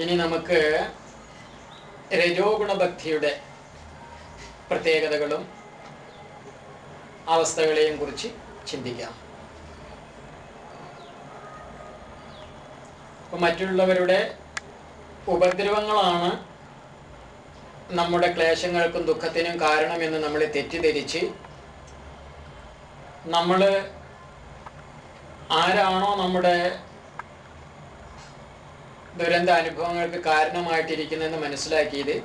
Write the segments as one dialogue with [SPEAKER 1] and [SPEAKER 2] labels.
[SPEAKER 1] ഇനി നമുക്ക് രജോഗുണഭക്തിയുടെ പ്രത്യേകതകളും അവസ്ഥകളെയും കുറിച്ച് ചിന്തിക്കാം. അപ്പൊ മറ്റുള്ളവരുടെ ഉപദ്രവങ്ങളാണ് നമ്മുടെ ക്ലേശങ്ങൾക്കും ദുഃഖത്തിനും കാരണമെന്ന് നമ്മൾ തെറ്റിദ്ധരിച്ച് നമ്മൾ ആരാണോ നമ്മുടെ ദുരന്ത അനുഭവങ്ങൾക്ക് കാരണമായിട്ടിരിക്കുന്നതെന്ന് മനസ്സിലാക്കിയത്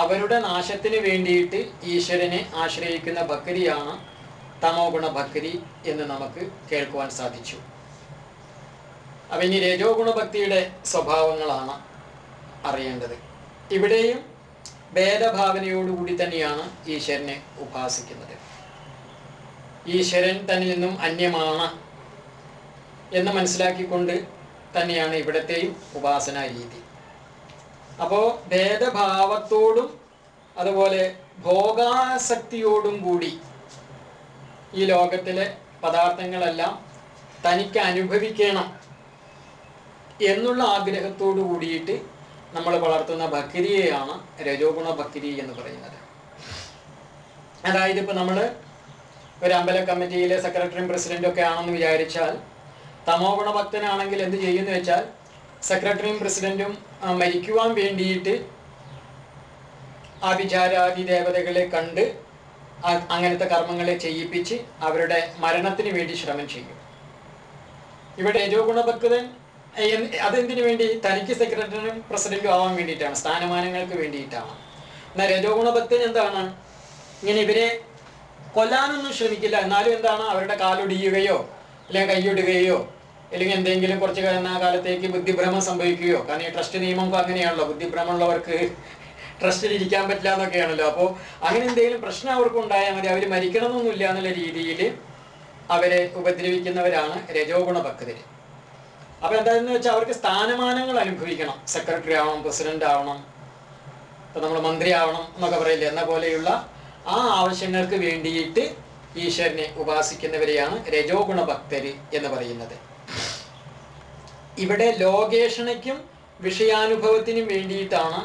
[SPEAKER 1] അവരുടെ നാശത്തിന് വേണ്ടിയിട്ട് ഈശ്വരനെ ആശ്രയിക്കുന്ന ഭക്തിയാണ് തമോ ഗുണ ഭക്തി എന്ന് നമുക്ക് കേൾക്കുവാൻ സാധിച്ചു. അപ്പം ഇനി രജോ ഗുണഭക്തിയുടെ സ്വഭാവങ്ങളാണ് അറിയേണ്ടത്. ഇവിടെയും ഭേദഭാവനയോടുകൂടി തന്നെയാണ് ഈശ്വരനെ ഉപാസിക്കുന്നത്. ഈശ്വരൻ തന്നിൽ നിന്നും അന്യമാണ് എന്ന് മനസ്സിലാക്കിക്കൊണ്ട് തന്നെയാണ് ഇവിടത്തെയും ഉപാസന രീതി. അപ്പോൾ ഭേദഭാവത്തോടും അതുപോലെ ഭോഗാസക്തിയോടും കൂടി ഈ ലോകത്തിലെ പദാർത്ഥങ്ങളെല്ലാം തനിക്ക് അനുഭവിക്കണം എന്നുള്ള ആഗ്രഹത്തോടു കൂടിയിട്ട് നമ്മൾ വളർത്തുന്ന ഭക്തിയെയാണ് രജോഗുണ ഭക്തി എന്ന് പറയുന്നത്. അതായത് ഇപ്പോൾ നമ്മൾ ഒരു അമ്പല കമ്മിറ്റിയിലെ സെക്രട്ടറിയും പ്രസിഡന്റും ഒക്കെ ആണെന്ന് വിചാരിച്ചാൽ തമോ ഗുണഭക്തനാണെങ്കിൽ എന്ത് ചെയ്യുമെന്ന് വെച്ചാൽ സെക്രട്ടറിയും പ്രസിഡന്റും മരിക്കുവാൻ വേണ്ടിയിട്ട് ആഭിചാരാദി ദേവതകളെ കണ്ട് അങ്ങനത്തെ കർമ്മങ്ങളെ ചെയ്യിപ്പിച്ച് അവരുടെ മരണത്തിന് വേണ്ടി ശ്രമം ചെയ്യും. ഇവിടെ രജോ ഗുണഭക്തൻ അതെന്തിനു വേണ്ടി? തനിക്ക് സെക്രട്ടറിയും പ്രസിഡന്റും ആവാൻ വേണ്ടിയിട്ടാണ് സ്ഥാനമാനങ്ങൾക്ക് വേണ്ടിയിട്ടാണ്. എന്നാൽ രജോ ഗുണഭക്തൻ എന്താണ്? ഇങ്ങനെ ഇവരെ കൊല്ലാനൊന്നും ശ്രമിക്കില്ല. എന്നാലും എന്താണ്? അവരുടെ കാലൊടിയുകയോ അല്ലെങ്കിൽ കൈയൊടുകയോ അല്ലെങ്കിൽ എന്തെങ്കിലും കുറച്ച് കാലത്തേക്ക് ബുദ്ധിഭ്രമം സംഭവിക്കുകയോ. കാരണം ഈ ട്രസ്റ്റ് നിയമം അങ്ങനെയാണല്ലോ. ബുദ്ധിഭ്രമമുള്ളവർക്ക് ട്രസ്റ്റിൽ ഇരിക്കാൻ പറ്റില്ല എന്നൊക്കെയാണല്ലോ. അപ്പോൾ അങ്ങനെ എന്തെങ്കിലും പ്രശ്നം അവർക്ക് ഉണ്ടായാൽ മതി. അവർ മരിക്കണമെന്നൊന്നുമില്ല എന്നുള്ള രീതിയിൽ അവരെ ഉപദ്രവിക്കുന്നവരാണ് രജോഗുണ ഭക്തര് അപ്പൊ എന്താണെന്ന് വെച്ചാൽ അവർക്ക് സ്ഥാനമാനങ്ങൾ അനുഭവിക്കണം. സെക്രട്ടറി ആവണം പ്രസിഡന്റ് ആവണം ഇപ്പൊ നമ്മൾ മന്ത്രി ആവണം എന്നൊക്കെ പറയില്ലേ? എന്ന പോലെയുള്ള ആ ആവശ്യങ്ങൾക്ക് വേണ്ടിയിട്ട് ഈശ്വരനെ ഉപാസിക്കുന്നവരെയാണ് രജോഗുണ ഭക്തര് എന്ന് പറയുന്നത്. ഇവിടെ ലോകേഷണയ്ക്കും വിഷയാനുഭവത്തിനും വേണ്ടിയിട്ടാണ്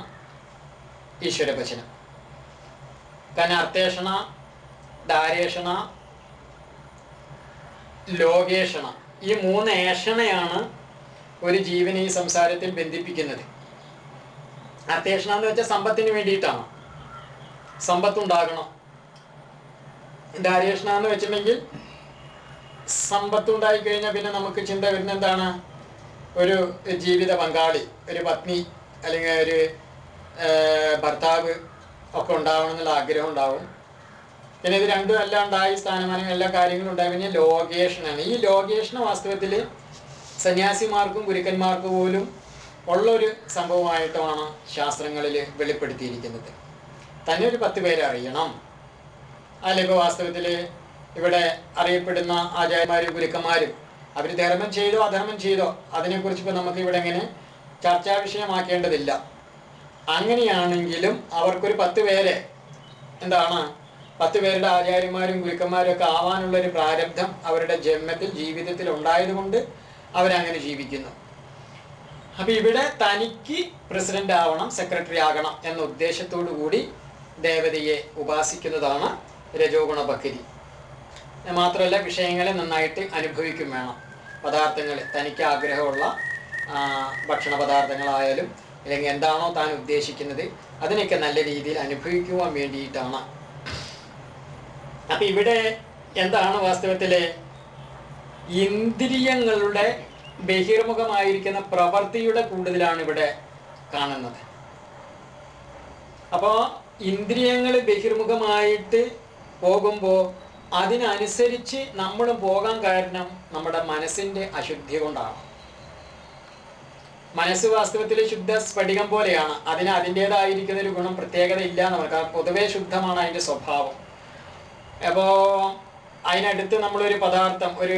[SPEAKER 1] ഈശ്വരഭജനം കാരണം അർത്ഥേഷണ ദാരേഷണ ലോകേഷണ ഈ മൂന്ന് ഏഷണയാണ് ഒരു ജീവനെ ഈ സംസാരത്തിൽ ബന്ധിപ്പിക്കുന്നത്. അർത്ഥേഷണ എന്ന് വെച്ചാൽ സമ്പത്തിന് വേണ്ടിയിട്ടാണ്. സമ്പത്തുണ്ടാകണം. ദാരേഷണ എന്ന് വെച്ചിട്ടുണ്ടെങ്കിൽ സമ്പത്ത് ഉണ്ടായി കഴിഞ്ഞാൽ പിന്നെ നമുക്ക് ചിന്ത വരുന്ന എന്താണ്? ഒരു ജീവിത പങ്കാളി ഒരു പത്നി അല്ലെങ്കിൽ ഒരു ഭർത്താവ് ഒക്കെ ഉണ്ടാവണം എന്നുള്ള ആഗ്രഹം ഉണ്ടാവും. പിന്നെ ഇത് രണ്ടും എല്ലാം ഉണ്ടായി സ്ഥാനമാനം എല്ലാ കാര്യങ്ങളും ഉണ്ടായി കഴിഞ്ഞാൽ ലോകേഷനാണ്. ഈ ലോകേഷണ വാസ്തവത്തിൽ സന്യാസിമാർക്കും ഗുരുക്കന്മാർക്കും പോലും ഉള്ളൊരു സംഭവമായിട്ടുമാണ് ശാസ്ത്രങ്ങളിൽ വെളിപ്പെടുത്തിയിരിക്കുന്നത്. തന്നെ ഒരു പത്ത് പേരെ അറിയണം. അല്ലെങ്കിൽ വാസ്തവത്തിൽ ഇവിടെ അറിയപ്പെടുന്ന ആചാര്യന്മാരും ഗുരുക്കന്മാരും അവർ ധർമ്മം ചെയ്തോ അധർമ്മം ചെയ്തോ അതിനെക്കുറിച്ച് ഇപ്പോൾ നമുക്ക് ഇവിടെ ഇങ്ങനെ ചർച്ചാ വിഷയമാക്കേണ്ടതില്ല. അങ്ങനെയാണെങ്കിലും അവർക്കൊരു പത്ത് പേരെ എന്താണ്? പത്ത് പേരുടെ ആചാര്യന്മാരും ഗുരുക്കന്മാരും ഒക്കെ ആവാനുള്ള ഒരു പ്രാരബ്ധം അവരുടെ ജന്മത്തിൽ ജീവിതത്തിൽ ഉണ്ടായതുകൊണ്ട് അവരങ്ങനെ ജീവിക്കുന്നു. അപ്പൊ ഇവിടെ തനിക്ക് പ്രസിഡന്റ് ആവണം സെക്രട്ടറി ആകണം എന്ന ഉദ്ദേശത്തോടു കൂടി ദേവതയെ ഉപാസിക്കുന്നതാണ് രജോഗുണ ഭക്തി മാത്രമല്ല വിഷയങ്ങളെ നന്നായിട്ട് അനുഭവിക്കും വേണം. പദാർത്ഥങ്ങൾ തനിക്ക് ആഗ്രഹമുള്ള ഭക്ഷണ പദാർത്ഥങ്ങളായാലും അല്ലെങ്കിൽ എന്താണോ താൻ ഉദ്ദേശിക്കുന്നത് അതിനൊക്കെ നല്ല രീതിയിൽ അനുഭവിക്കുവാൻ വേണ്ടിയിട്ടാണ്. അപ്പം ഇവിടെ എന്താണ് വാസ്തവത്തിൽ ഇന്ദ്രിയങ്ങളുടെ ബഹിർമുഖമായിരിക്കുന്ന പ്രവൃത്തിയുടെ കൂടുതലാണ് ഇവിടെ കാണുന്നത്. അപ്പോൾ ഇന്ദ്രിയങ്ങൾ ബഹിർമുഖമായിട്ട് പോകുമ്പോൾ അതിനനുസരിച്ച് നമ്മൾ പോകാൻ കാരണം നമ്മുടെ മനസ്സിന്റെ അശുദ്ധി കൊണ്ടാണ്. മനസ്സ് വാസ്തവത്തിൽ ശുദ്ധ സ്ഫടികം പോലെയാണ്. അതിന് അതിന്റെതായിരിക്കുന്ന ഒരു ഗുണം പ്രത്യേകത ഇല്ല പറയാം പൊതുവേ ശുദ്ധമാണ് അതിന്റെ സ്വഭാവം. അപ്പോൾ അതിനടുത്ത് നമ്മളൊരു പദാർത്ഥം ഒരു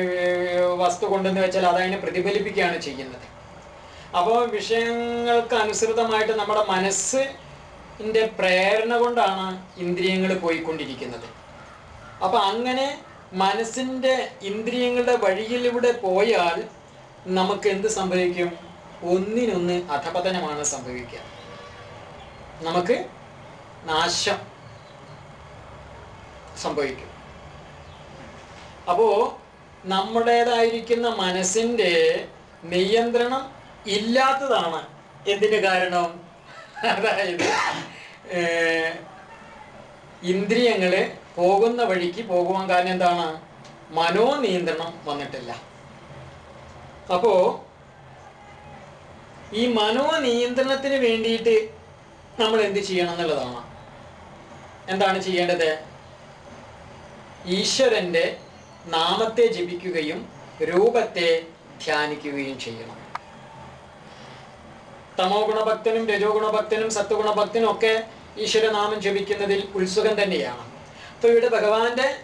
[SPEAKER 1] വസ്തു കൊണ്ടെന്ന് വെച്ചാൽ അതതിനെ പ്രതിഫലിപ്പിക്കുകയാണ് ചെയ്യുന്നത്. അപ്പോൾ വിഷയങ്ങൾക്ക് അനുസൃതമായിട്ട് നമ്മുടെ മനസ്സിന്റെ പ്രേരണ കൊണ്ടാണ് ഇന്ദ്രിയങ്ങൾ പോയിക്കൊണ്ടിരിക്കുന്നത്. അപ്പം അങ്ങനെ മനസ്സിന്റെ ഇന്ദ്രിയങ്ങളുടെ വഴിയിലൂടെ പോയാൽ നമുക്ക് എന്ത് സംഭവിക്കും? ഒന്നിനൊന്ന് അധപതനമാണ് സംഭവിക്കുക. നമുക്ക് നാശം സംഭവിക്കും. അപ്പോ നമ്മുടേതായിരിക്കുന്ന മനസ്സിന്റെ നിയന്ത്രണം ഇല്ലാത്തതാണ് എന്തിന് കാരണം? അതായത് ഇന്ദ്രിയങ്ങൾ പോകുന്ന വഴിക്ക് പോകുവാൻ കാരണം എന്താണ്? മനോനിയന്ത്രണം വന്നിട്ടില്ല. അപ്പോ ഈ മനോനിയന്ത്രണത്തിന് വേണ്ടിയിട്ട് നമ്മൾ എന്ത് ചെയ്യണം എന്നുള്ളതാണ്. എന്താണ് ചെയ്യേണ്ടത്? ഈശ്വരന്റെ നാമത്തെ ജപിക്കുകയും രൂപത്തെ ധ്യാനിക്കുകയും ചെയ്യണം. തമോ ഗുണഭക്തനും രജോ ഗുണഭക്തനും സത്വഗുണഭക്തനും ഒക്കെ ഈശ്വരനാമം ജപിക്കുന്നതിൽ ഉത്സുഖം തന്നെയാണ്. ഇവിടെ ഭഗവാന്റെ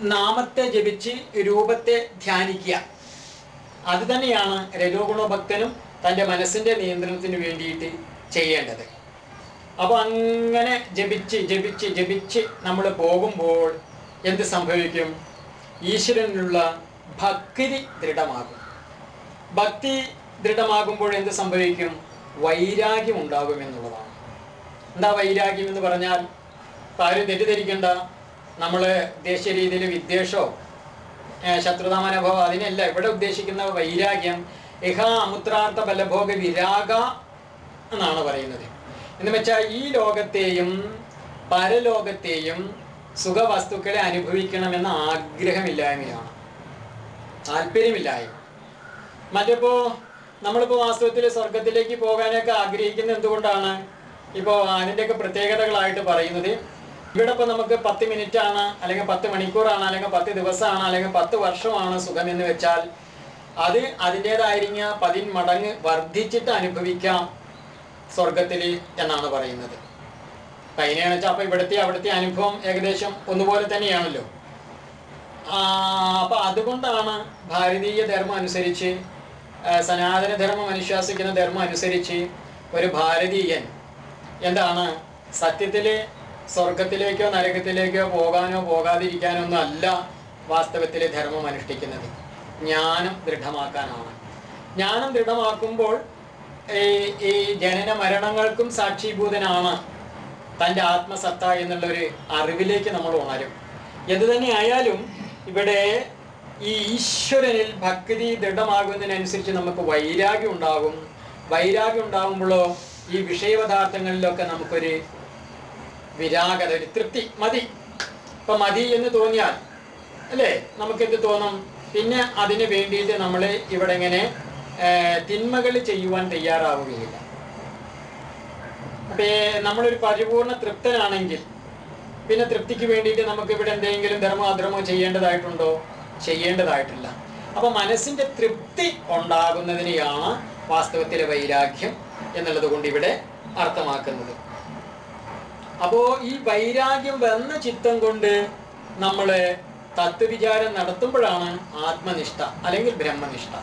[SPEAKER 1] നാമത്തെ ജപിച്ച് രൂപത്തെ ധ്യാനിക്കുക. അത് തന്നെയാണ് രജോഗുണ ഭക്തനും തന്റെ മനസ്സിന്റെ നിയന്ത്രണത്തിന് വേണ്ടിയിട്ട് ചെയ്യേണ്ടത്. അപ്പോൾ അങ്ങനെ ജപിച്ച് ജപിച്ച് ജപിച്ച് നമ്മൾ പോകുമ്പോൾ എന്ത് സംഭവിക്കും? ഈശ്വരനിലുള്ള ഭക്തി ദൃഢമാകും. ഭക്തി ദൃഢമാകുമ്പോൾ എന്ത് സംഭവിക്കും? വൈരാഗ്യം ഉണ്ടാകും എന്നുള്ളതാണ്. എന്താ വൈരാഗ്യം എന്ന് പറഞ്ഞാൽ? ഇപ്പൊ ആരും തെറ്റിദ്ധരിക്കണ്ട. നമ്മൾ ദേശീയ രീതിയിൽ വിദ്വേഷോ ശത്രുതാ മനോഭാവം അതിനല്ല ഇവിടെ ഉദ്ദേശിക്കുന്ന വൈരാഗ്യം ഇഹ അമുത്രാർത്ഥ ബലഭോഗ വിരാഗ എന്നാണ് പറയുന്നത്. എന്ന് വെച്ചാൽ ഈ ലോകത്തെയും പരലോകത്തെയും സുഖവസ്തുക്കളെ അനുഭവിക്കണമെന്ന ആഗ്രഹമില്ലായ്മയാണ്. താല്പര്യമില്ലായ്മ. മറ്റിപ്പോ നമ്മളിപ്പോ വാസ്തവത്തിൽ സ്വർഗത്തിലേക്ക് പോകാനൊക്കെ ആഗ്രഹിക്കുന്ന എന്തുകൊണ്ടാണ്? ഇപ്പോൾ അതിന്റെയൊക്കെ പ്രത്യേകതകളായിട്ട് പറയുന്നത് ഇവിടെ ഇപ്പൊ നമുക്ക് പത്ത് മിനിറ്റ് ആണ് അല്ലെങ്കിൽ പത്ത് മണിക്കൂറാണ് അല്ലെങ്കിൽ പത്ത് ദിവസമാണ് അല്ലെങ്കിൽ പത്ത് വർഷമാണ് സുഖം എന്ന് വെച്ചാൽ അത് അതിന്റെതായിരിക്കുന്ന പതിൻ മടങ്ങ് വർദ്ധിച്ചിട്ട് അനുഭവിക്കാം സ്വർഗത്തിൽ എന്നാണ് പറയുന്നത്. അപ്പൊ അതിനെയാണ് വെച്ചാൽ അപ്പൊ ഇവിടുത്തെ അവിടുത്തെ അനുഭവം ഏകദേശം ഒന്നുപോലെ തന്നെയാണല്ലോ. അപ്പൊ അതുകൊണ്ടാണ് ഭാരതീയ ധർമ്മം അനുസരിച്ച് സനാതന ധർമ്മം അനുശാസിക്കുന്ന ധർമ്മം അനുസരിച്ച് ഒരു ഭാരതീയൻ എന്താണ് സത്യത്തിൽ സ്വർഗത്തിലേക്കോ നരകത്തിലേക്കോ പോകാനോ പോകാതിരിക്കാനോ ഒന്നും അല്ല വാസ്തവത്തിലെ ധർമ്മം അനുഷ്ഠിക്കുന്നത്. ജ്ഞാനം ദൃഢമാക്കാനാണ്. ജ്ഞാനം ദൃഢമാക്കുമ്പോൾ ഈ ഈ ജനന മരണങ്ങൾക്കും സാക്ഷീഭൂതനാണ് തന്റെ ആത്മസത്ത എന്നുള്ളൊരു അറിവിലേക്ക് നമ്മൾ ഉണരും എന്ത് തന്നെ ആയാലും ഇവിടെ ഈ ഈശ്വരനിൽ ഭക്തി ദൃഢമാകുന്നതിനനുസരിച്ച് നമുക്ക് വൈരാഗ്യം ഉണ്ടാകും. വൈരാഗ്യം ഉണ്ടാകുമ്പോഴോ ഈ വിഷയപദാർത്ഥങ്ങളിലൊക്കെ നമുക്കൊരു വിരാഗത ഒരു തൃപ്തി മതി. ഇപ്പൊ മതി എന്ന് തോന്നിയാൽ അല്ലേ? നമുക്ക് എന്ത് തോന്നും? പിന്നെ അതിന് വേണ്ടിയിട്ട് നമ്മൾ ഇവിടെ ഇങ്ങനെ തിന്മകൾ ചെയ്യുവാൻ തയ്യാറാവുകയില്ല. അപ്പൊ നമ്മളൊരു പരിപൂർണ തൃപ്തനാണെങ്കിൽ പിന്നെ തൃപ്തിക്ക് വേണ്ടിയിട്ട് നമുക്ക് ഇവിടെ എന്തെങ്കിലും ധർമ്മോ അധർമ്മോ ചെയ്യേണ്ടതായിട്ടുണ്ടോ? ചെയ്യേണ്ടതായിട്ടില്ല. അപ്പൊ മനസ്സിന്റെ തൃപ്തി ഉണ്ടാകുന്നതിനെയാണ് വാസ്തവത്തിലെ വൈരാഗ്യം എന്നുള്ളത് കൊണ്ട് ഇവിടെ അർത്ഥമാക്കുന്നത്. അപ്പോ ഈ വൈരാഗ്യം വന്ന ചിത്തം കൊണ്ട് നമ്മൾ തത്വവിചാരം നടത്തുമ്പോഴാണ് ആത്മനിഷ്ഠ അല്ലെങ്കിൽ ബ്രഹ്മനിഷ്ഠ.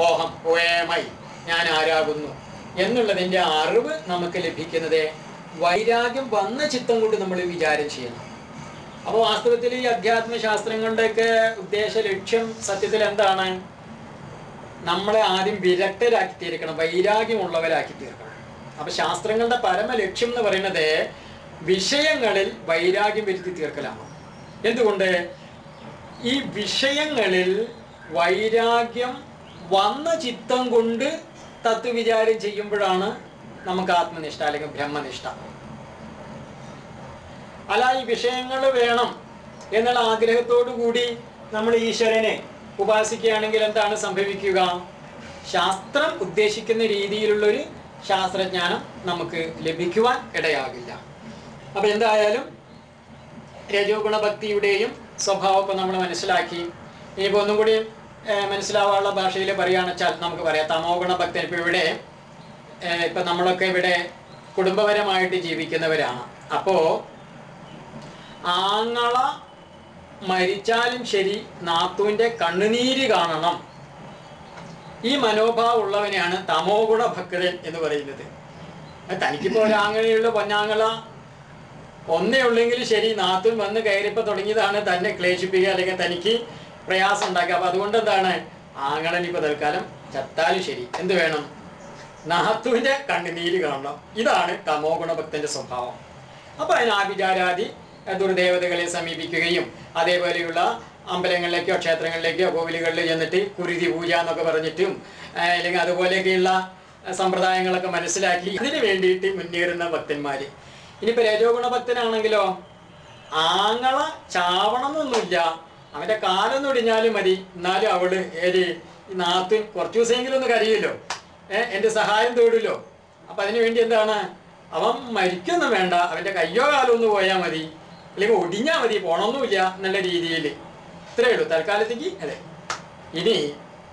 [SPEAKER 1] ഓഹം ഓയമൈ ഞാൻ ആരാകുന്നു എന്നുള്ളതിന്റെ അറിവ് നമുക്ക് ലഭിക്കുന്നത് വൈരാഗ്യം വന്ന ചിത്തം കൊണ്ട് നമ്മൾ വിചാരം ചെയ്യണം. അപ്പോൾ വാസ്തവത്തിൽ ഈ അധ്യാത്മ കൊണ്ടൊക്കെ ഉദ്ദേശ ലക്ഷ്യം സത്യത്തിൽ എന്താണ്? നമ്മളെ ആദ്യം വിരക്തരാക്കി തീർക്കണം വൈരാഗ്യമുള്ളവരാക്കി തീർക്കണം. അപ്പൊ ശാസ്ത്രങ്ങളുടെ പരമ ലക്ഷ്യം എന്ന് പറയുന്നത് വിഷയങ്ങളിൽ വൈരാഗ്യം വരുത്തി തീർക്കലാണ്. എന്തുകൊണ്ട്? ഈ വിഷയങ്ങളിൽ വൈരാഗ്യം വന്ന ചിത്തം കൊണ്ട് തത്വവിചാരം ചെയ്യുമ്പോഴാണ് നമുക്ക് ആത്മനിഷ്ഠ അല്ലെങ്കിൽ ബ്രഹ്മനിഷ്ഠ. അല്ല ഈ വിഷയങ്ങൾ വേണം എന്നുള്ള ആഗ്രഹത്തോടു കൂടി നമ്മൾ ഈശ്വരനെ ഉപാസിക്കുകയാണെങ്കിൽ എന്താണ് സംഭവിക്കുക? ശാസ്ത്രം ഉദ്ദേശിക്കുന്ന രീതിയിലുള്ളൊരു ശാസ്ത്രജ്ഞാനം നമുക്ക് ലഭിക്കുവാൻ ഇടയാകില്ല. അപ്പൊ എന്തായാലും രജോ ഗുണഭക്തിയുടെയും സ്വഭാവം ഇപ്പം നമ്മൾ മനസ്സിലാക്കി. ഇനിയിപ്പോ ഒന്നും കൂടി മനസ്സിലാവാനുള്ള ഭാഷയിൽ പറയുകയാണെന്ന് നമുക്ക് പറയാം. തമോ ഗുണഭക്തൻ ഇപ്പൊ ഇവിടെ ഇപ്പം നമ്മളൊക്കെ ഇവിടെ കുടുംബപരമായിട്ട് ജീവിക്കുന്നവരാണ്. അപ്പോ ആങ്ങള മരിച്ചാലും ശരി നാത്തുവിന്റെ കണ്ണുനീര് കാണണം. ഈ മനോഭാവം ഉള്ളവനെയാണ് തമോ ഗുണഭക്തൻ എന്ന് പറയുന്നത്. തനിക്കിപ്പോൾ തനിക്കിപ്പോ ഒരാങ്ങളെയുള്ള പൊന്നാങ്ങള. ഒന്നേ ഉള്ളെങ്കിൽ ശരി നാത്തും വന്ന് കയറിപ്പ തുടങ്ങിയതാണ് തന്നെ ക്ലേശിപ്പിക്കുക അല്ലെങ്കിൽ തനിക്ക് പ്രയാസം ഉണ്ടാക്കുക. അപ്പൊ അതുകൊണ്ട് എന്താണ് ആങ്ങളൻ ഇപ്പൊ തൽക്കാലം ചത്താലും ശരി. എന്ത് വേണം? നാത്തുവിന്റെ കണ്ണുനീര് കാണണം. ഇതാണ് തമോ ഗുണഭക്തന്റെ സ്വഭാവം. അപ്പൊ അതിന് ആഭിചാരാദി ദുർദേവതകളെ സമീപിക്കുകയും അതേപോലെയുള്ള അമ്പലങ്ങളിലേക്കോ ക്ഷേത്രങ്ങളിലേക്കോ കോവിലുകളിൽ ചെന്നിട്ട് കുരുതി പൂജ എന്നൊക്കെ പറഞ്ഞിട്ടും അല്ലെങ്കിൽ അതുപോലെയൊക്കെയുള്ള സമ്പ്രദായങ്ങളൊക്കെ മനസ്സിലാക്കി. അതിന് വേണ്ടിയിട്ട് മുന്നേറുന്ന ഭക്തന്മാര്. ഇനിയിപ്പോ രജോ ഗുണഭക്തനാണെങ്കിലോ ആങ്ങള ചാവണമെന്നൊന്നുമില്ല അവന്റെ കാലൊന്നും ഒടിഞ്ഞാലും മതി. എന്നാലും അവൾ ഏത് ഈ നാത്തുൻ കുറച്ചു ദിവസമെങ്കിലും ഒന്ന് കരയുമല്ലോ. ഏഹ് എന്റെ സഹായം തേടില്ലോ അപ്പൊ അതിനു വേണ്ടി എന്താണ്? അവൻ മരിക്കൊന്നും വേണ്ട. അവന്റെ കയ്യോ കാലോ ഒന്ന് പോയാൽ മതി. അല്ലെങ്കിൽ ഒടിഞ്ഞാ മതി. പോണമൊന്നുമില്ല എന്നുള്ള രീതിയിൽ ഇത്രയേ ഉള്ളൂ. തൽക്കാലത്തേക്ക് അതെ. ഇനി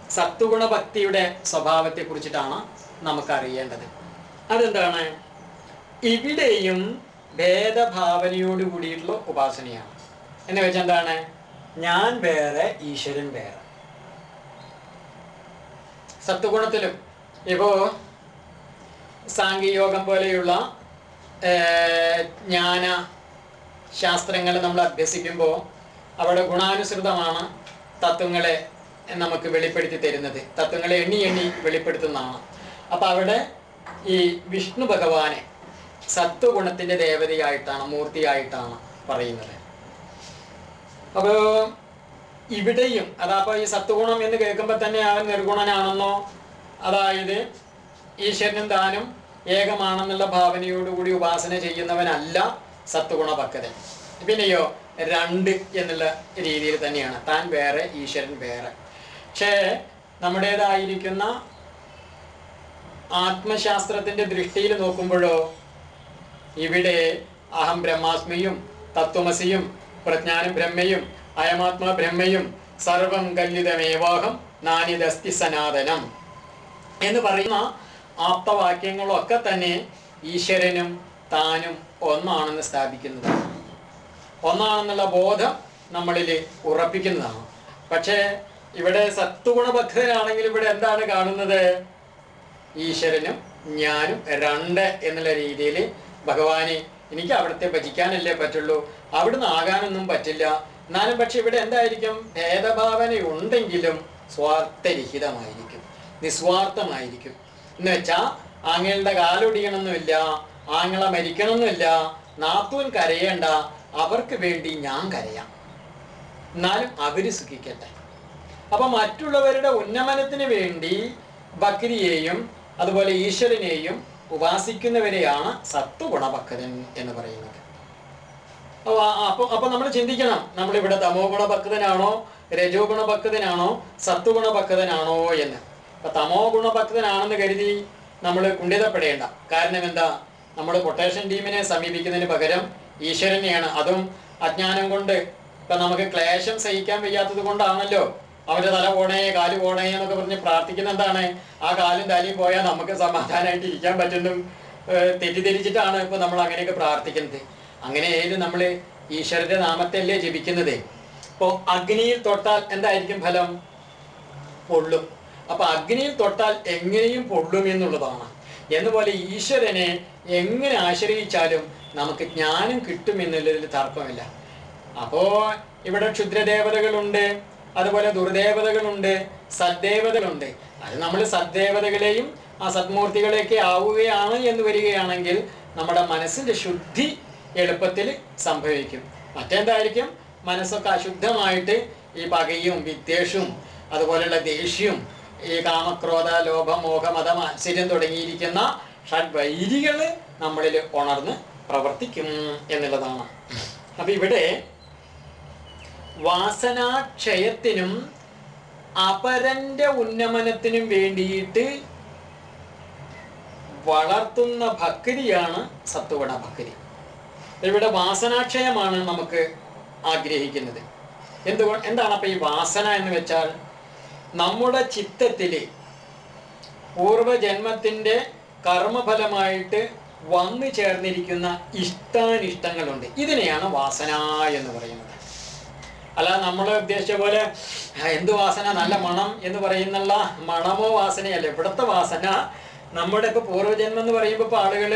[SPEAKER 1] സത്വഗുണഭക്തിയുടെ സ്വഭാവത്തെ കുറിച്ചിട്ടാണ് നമുക്ക് അറിയേണ്ടത് അതെന്താണ്? ഇവിടെയും ഭേദഭാവനയോട് കൂടിയിട്ടുള്ള ഉപാസനയാണ്. എന്ന് വെച്ചാൽ എന്താണ് ഞാൻ വേറെ ഈശ്വരൻ വേറെ. സത്വഗുണത്തിലും. ഇപ്പോ സാങ്കേയോഗം പോലെയുള്ള ജ്ഞാന ശാസ്ത്രങ്ങൾ നമ്മൾ അഭ്യസിക്കുമ്പോൾ അവിടെ ഗുണാനുസൃതമാണ് തത്വങ്ങളെ നമുക്ക് വെളിപ്പെടുത്തി തരുന്നത്. തത്വങ്ങളെ എണ്ണി എണ്ണി വെളിപ്പെടുത്തുന്നതാണ്. അപ്പൊ അവിടെ ഈ വിഷ്ണു ഭഗവാനെ സത്വഗുണത്തിന്റെ ദേവതയായിട്ടാണ് മൂർത്തിയായിട്ടാണ് പറയുന്നത്. അപ്പോ ഇവിടെയും അതാപ്പോ ഈ സത്വഗുണം എന്ന് കേൾക്കുമ്പോൾ തന്നെ അവൻ നിർഗുണനാണെന്നോ അതായത് ഈശ്വരനും താനും ഏകമാണെന്നുള്ള ഭാവനയോടുകൂടി ഉപാസന ചെയ്യുന്നവനല്ല സത്വഗുണ പക്കതൻ പിന്നെയോ രണ്ട് എന്നുള്ള രീതിയിൽ തന്നെയാണ്. താൻ വേറെ ഈശ്വരൻ വേറെ. പക്ഷേ നമ്മുടേതായിരിക്കുന്ന ആത്മശാസ്ത്രത്തിന്റെ ദൃഷ്ടിയിൽ നോക്കുമ്പോഴോ ഇവിടെ അഹം ബ്രഹ്മാസ്മിയും തത്വമസിയും പ്രജ്ഞാനം ബ്രഹ്മയും അയമാത്മാ ബ്രഹ്മയും സർവം കല്യുതമേവാഹം നാനിതസ്തി സനാതനം. എന്ന് പറയുന്ന ആപ്തവാക്യങ്ങളൊക്കെ തന്നെ ഈശ്വരനും താനും ഒന്നാണെന്ന് സ്ഥാപിക്കുന്നതാണ് ഒന്നാണെന്നുള്ള ബോധം നമ്മളിൽ ഉറപ്പിക്കുന്നതാണ്. പക്ഷേ ഇവിടെ സത്വഗുണബദ്ധനാണെങ്കിൽ ഇവിടെ എന്താണ് കാണുന്നത്? ഈശ്വരനും ഞാനും രണ്ട് എന്നുള്ള രീതിയിൽ ഭഗവാനെ എനിക്ക് അവിടുത്തെ ഭജിക്കാനല്ലേ പറ്റുള്ളൂ? അവിടുന്ന് ആകാനൊന്നും പറ്റില്ല. എന്നാലും പക്ഷെ ഇവിടെ എന്തായിരിക്കും? ഭേദഭാവന ഉണ്ടെങ്കിലും സ്വാർത്ഥരഹിതമായിരിക്കും. നിസ്വാർത്ഥമായിരിക്കും. എന്ന് വെച്ചാ ആങ്ങളുടെ കാലൊടിയണമെന്നില്ല ആങ്ങളെ മരിക്കണമെന്നില്ല നാത്തൂൻ കരയേണ്ട അവർക്ക് വേണ്ടി ഞാൻ കരയാം. എന്നാലും അവർ സുഖിക്കട്ടെ. അപ്പൊ മറ്റുള്ളവരുടെ ഉന്നമനത്തിന് വേണ്ടി ബക്രിയെയും അതുപോലെ ഈശ്വരനെയും ഉപാസിക്കുന്നവരെയാണ് സത്വഗുണഭക്തൻ എന്ന് പറയുന്നത്. അപ്പൊ അപ്പോൾ അപ്പൊ അപ്പൊ നമ്മൾ ചിന്തിക്കണം നമ്മളിവിടെ തമോ ഗുണഭക്തനാണോ രജോ ഗുണഭക്തനാണോ സത്വഗുണഭക്തനാണോ എന്ന്. അപ്പൊ തമോ ഗുണഭക്തനാണെന്ന് കരുതി നമ്മൾ കുണ്ഠിതപ്പെടേണ്ട. കാരണം എന്താ? നമ്മൾ കൊട്ടേഷൻ ടീമിനെ സമീപിക്കുന്നതിന് പകരം ഈശ്വരനെയാണ്. അതും അജ്ഞാനം കൊണ്ട്. ഇപ്പൊ നമുക്ക് ക്ലേശം സഹിക്കാൻ വയ്യാത്തത് കൊണ്ടാണല്ലോ. അവന്റെ തല പോണേ കാൽ പോണേ എന്നൊക്കെ പറഞ്ഞ് പ്രാർത്ഥിക്കുന്ന എന്താണ്? ആ കാലും തലയും പോയാൽ നമുക്ക് സമാധാനമായിട്ട് ഇരിക്കാൻ പറ്റുന്നു തെറ്റിദ്ധരിച്ചിട്ടാണ് ഇപ്പൊ നമ്മൾ അങ്ങനെയൊക്കെ പ്രാർത്ഥിക്കുന്നത്. അങ്ങനെയായാലും നമ്മൾ ഈശ്വരന്റെ നാമത്തെയല്ലേ ജപിക്കുന്നത്? ഇപ്പോ അഗ്നിയിൽ തൊട്ടാൽ എന്തായിരിക്കും ഫലം? പൊള്ളും. അപ്പൊ അഗ്നിയിൽ തൊട്ടാൽ എങ്ങനെയും പൊള്ളും എന്നുള്ളതാണ്. എന്നുപോലെ ഈശ്വരനെ എങ്ങനെ ആശ്രയിച്ചാലും നമുക്ക് ജ്ഞാനം കിട്ടും എന്നുള്ളതിൽ തർക്കമില്ല. അപ്പോ ഇവിടെ ക്ഷുദ്രദേവതകളുണ്ട്. അതുപോലെ ദുർദേവതകളുണ്ട് സദ്ദേവതകളുണ്ട്. അത് നമ്മൾ സദ്ദേവതകളെയും ആ സദ്മൂർത്തികളെയൊക്കെ ആവുകയാണ് എന്ന് വരികയാണെങ്കിൽ നമ്മുടെ മനസ്സിന്റെ ശുദ്ധി എളുപ്പത്തിൽ സംഭവിക്കും. മറ്റെന്തായിരിക്കും? മനസ്സൊക്കെ അശുദ്ധമായിട്ട് ഈ പകയും വിദ്വേഷവും അതുപോലെയുള്ള ദേഷ്യവും ഈ കാമക്രോധ ലോഭ മോഹ മത മാത്സര്യം തുടങ്ങിയിരിക്കുന്ന ഷഡ്വൈരികൾ നമ്മളിൽ ഉണർന്ന് പ്രവർത്തിക്കും എന്നുള്ളതാണ്. അപ്പൊ ഇവിടെ വാസനാക്ഷയത്തിനും അപരന്റെ ഉന്നമനത്തിനും വേണ്ടിയിട്ട് വളർത്തുന്ന ഭക്തിയാണ് സത്വഗുണ ഭക്തി. ഇവിടെ വാസനാക്ഷയമാണ് നമുക്ക് ആഗ്രഹിക്കുന്നത്. എന്തുകൊണ്ട് എന്താണ് അപ്പൊ ഈ വാസന എന്ന് വെച്ചാൽ നമ്മുടെ ചിത്തത്തിൽ പൂർവജന്മത്തിന്റെ കർമ്മഫലമായിട്ട് വന്നു ചേർന്നിരിക്കുന്ന ഇഷ്ടാനിഷ്ടങ്ങളുണ്ട്. ഇതിനെയാണ് വാസന എന്ന് പറയുന്നത്. അല്ല നമ്മൾ ഉദ്ദേശിച്ച പോലെ "ആ, എന്ത് വാസന? നല്ല മണം എന്ന് പറയുന്നുള്ള മണമോ വാസനയല്ല ഇവിടുത്തെ വാസന. നമ്മുടെ ഇപ്പൊ പൂർവജന്മം എന്ന് പറയുമ്പോൾ ഇപ്പൊ ആളുകൾ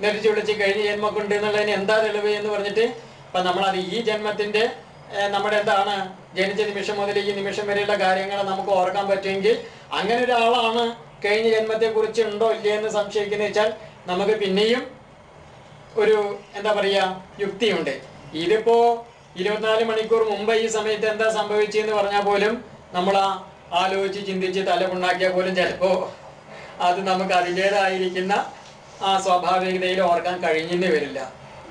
[SPEAKER 1] നെരിച്ചു വിളിച്ച് കഴിഞ്ഞ ജന്മമൊക്കെ ഉണ്ട് എന്നുള്ളതിന് എന്താ തെളിവ് എന്ന് പറഞ്ഞിട്ട് ഇപ്പൊ നമ്മളത് ഈ ജന്മത്തിന്റെ നമ്മുടെ എന്താണ് ജനിച്ച നിമിഷം മുതൽ ഈ നിമിഷം വരെയുള്ള കാര്യങ്ങൾ നമുക്ക് ഓർക്കാൻ പറ്റുമെങ്കിൽ അങ്ങനെ ഒരാളാണ് കഴിഞ്ഞ ജന്മത്തെ കുറിച്ച് ഉണ്ടോ ഇല്ലേ എന്ന് സംശയിക്കുന്ന വെച്ചാൽ നമുക്ക് പിന്നെയും ഒരു എന്താ പറയുക യുക്തിയുണ്ട്. ഇതിപ്പോ ഇരുപത്തിനാല് മണിക്കൂർ മുമ്പ് ഈ സമയത്ത് എന്താ സംഭവിച്ചെന്ന് പറഞ്ഞാൽ പോലും നമ്മൾ ആ ആലോചിച്ച് ചിന്തിച്ച് തലമുണ്ടാക്കിയാൽ പോലും ചിലപ്പോ അത് നമുക്ക് അതിന്റെതായിരിക്കുന്ന ആ സ്വാഭാവികതയിൽ ഓർക്കാൻ കഴിഞ്ഞെന്ന് വരില്ല.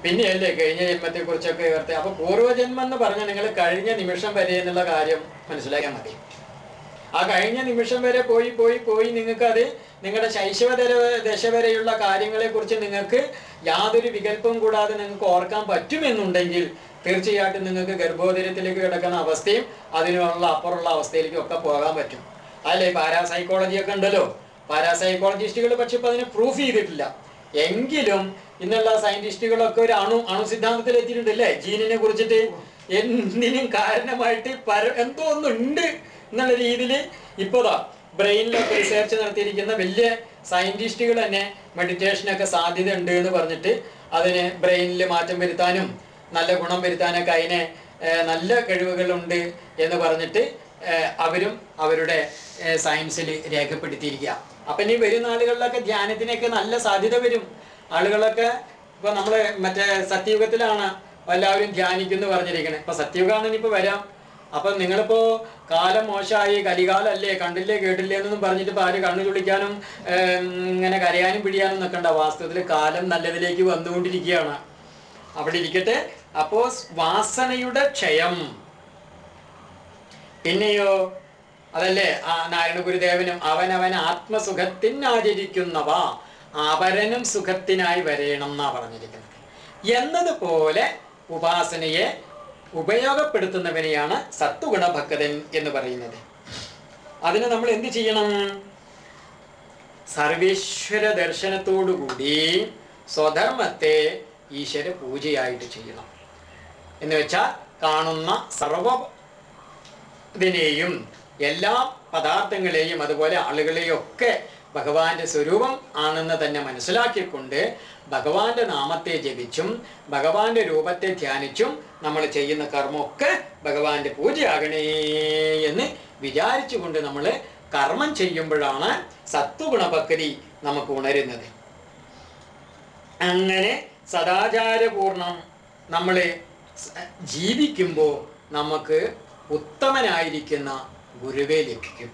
[SPEAKER 1] പിന്നെയല്ലേ കഴിഞ്ഞ ജന്മത്തെ കുറിച്ചൊക്കെ ഉയർത്തി. അപ്പൊ പൂർവജന്മം എന്ന് പറഞ്ഞാൽ നിങ്ങൾ കഴിഞ്ഞ നിമിഷം വരെ എന്നുള്ള കാര്യം മനസ്സിലാക്കാൻ മതി. ആ കഴിഞ്ഞ നിമിഷം വരെ പോയി പോയി പോയി നിങ്ങൾക്ക് അത് നിങ്ങളുടെ ശൈശവ ദശ വരെയുള്ള കാര്യങ്ങളെ കുറിച്ച് നിങ്ങൾക്ക് യാതൊരു വികല്പവും കൂടാതെ നിങ്ങൾക്ക് ഓർക്കാൻ പറ്റുമെന്നുണ്ടെങ്കിൽ തീർച്ചയായിട്ടും നിങ്ങൾക്ക് ഗർഭോദരത്തിലേക്ക് കിടക്കുന്ന അവസ്ഥയും അതിനുള്ള അപ്പുറമുള്ള അവസ്ഥയിലേക്കും ഒക്കെ പോകാൻ പറ്റും. അല്ലേ? പാരാസൈക്കോളജി ഒക്കെ ഉണ്ടല്ലോ. പാരാസൈക്കോളജിസ്റ്റുകൾ പക്ഷെ ഇപ്പൊ അതിനെ പ്രൂഫ് ചെയ്തിട്ടില്ല. എങ്കിലും ഇന്നുള്ള സയന്റിസ്റ്റുകളൊക്കെ ഒരു അണു അണു സിദ്ധാന്തത്തിൽ എത്തിയിട്ടുണ്ടല്ലേ ജീനിനെ കുറിച്ചിട്ട് എന്തിനും കാരണമായിട്ട് പര എന്തോ ഒന്നുണ്ട് എന്നുള്ള രീതിയിൽ ഇപ്പോതാ ബ്രെയിനിലൊക്കെ റിസർച്ച് നടത്തിയിരിക്കുന്ന വലിയ സയന്റിസ്റ്റുകൾ തന്നെ മെഡിറ്റേഷനൊക്കെ സാധ്യത ഉണ്ട് എന്ന് പറഞ്ഞിട്ട് അതിന് ബ്രെയിനിൽ മാറ്റം വരുത്താനും നല്ല ഗുണം വരുത്താനൊക്കെ അതിന് നല്ല കഴിവുകളുണ്ട് എന്ന് പറഞ്ഞിട്ട് അവരും അവരുടെ സയൻസിൽ രേഖപ്പെടുത്തിയിരിക്കുക അപ്പൊ ഇനി വരുന്ന ആളുകളിലൊക്കെ ധ്യാനത്തിനൊക്കെ നല്ല സാധ്യത വരും. ആളുകളൊക്കെ ഇപ്പൊ നമ്മൾ മറ്റേ സത്യയുഗത്തിലാണ് എല്ലാവരും ധ്യാനിക്കുന്നു പറഞ്ഞിരിക്കണേ. ഇപ്പൊ സത്യയുഗമാണ് ഇനിയിപ്പോ വരാം. അപ്പൊ നിങ്ങളിപ്പോ കാലം മോശമായി കലികാലല്ലേ കണ്ടില്ലേ കേട്ടില്ലേ എന്നൊന്നും പറഞ്ഞിട്ട് ഇപ്പൊ ആര് കണ്ണു ചുളിക്കാനും ഇങ്ങനെ കരയാനും പിടിയാനും നിൽക്കണ്ട വാസ്തവത്തിൽ കാലം നല്ലതിലേക്ക് വന്നുകൊണ്ടിരിക്കുകയാണ്. അവിടെ ഇരിക്കട്ടെ. അപ്പോ വാസനയുടെ ക്ഷയം. പിന്നെയോ? അതല്ലേ? ആ നാരായണ ഗുരുദേവനും അവനവൻ ആത്മസുഖത്തിനാചരിക്കുന്നവ അവരനും സുഖത്തിനായി വരേണം എന്നാ പറഞ്ഞിരിക്കുന്നത്. എന്നതുപോലെ ഉപാസനയെ ഉപയോഗപ്പെടുത്തുന്നവനെയാണ് സത്വഗുണഭക്തൻ എന്ന് പറയുന്നത്. അതിന് നമ്മൾ എന്ത് ചെയ്യണം? സർവേശ്വര ദർശനത്തോടുകൂടി സ്വധർമ്മത്തെ ഈശ്വര പൂജയായിട്ട് ചെയ്യണം. എന്ന് വെച്ചാൽ കാണുന്ന സർവ ഇതിനെയും എല്ലാ പദാർത്ഥങ്ങളെയും അതുപോലെ ആളുകളെയും ഒക്കെ ഭഗവാന്റെ സ്വരൂപം ആണെന്ന് തന്നെ മനസ്സിലാക്കിക്കൊണ്ട് ഭഗവാന്റെ നാമത്തെ ജപിച്ചും ഭഗവാന്റെ രൂപത്തെ ധ്യാനിച്ചും നമ്മൾ ചെയ്യുന്ന കർമ്മമൊക്കെ ഭഗവാന്റെ പൂജയാകണേ എന്ന് വിചാരിച്ചുകൊണ്ട് നമ്മൾ കർമ്മം ചെയ്യുമ്പോഴാണ് സത്വഗുണഭക്തി നമുക്ക് ഉണരുന്നത്. അങ്ങനെ സദാചാരപൂർണം നമ്മളെ ജീവിക്കുമ്പോൾ നമുക്ക് ഉത്തമനായിരിക്കുന്ന ഗുരുവെ ലഭിക്കും.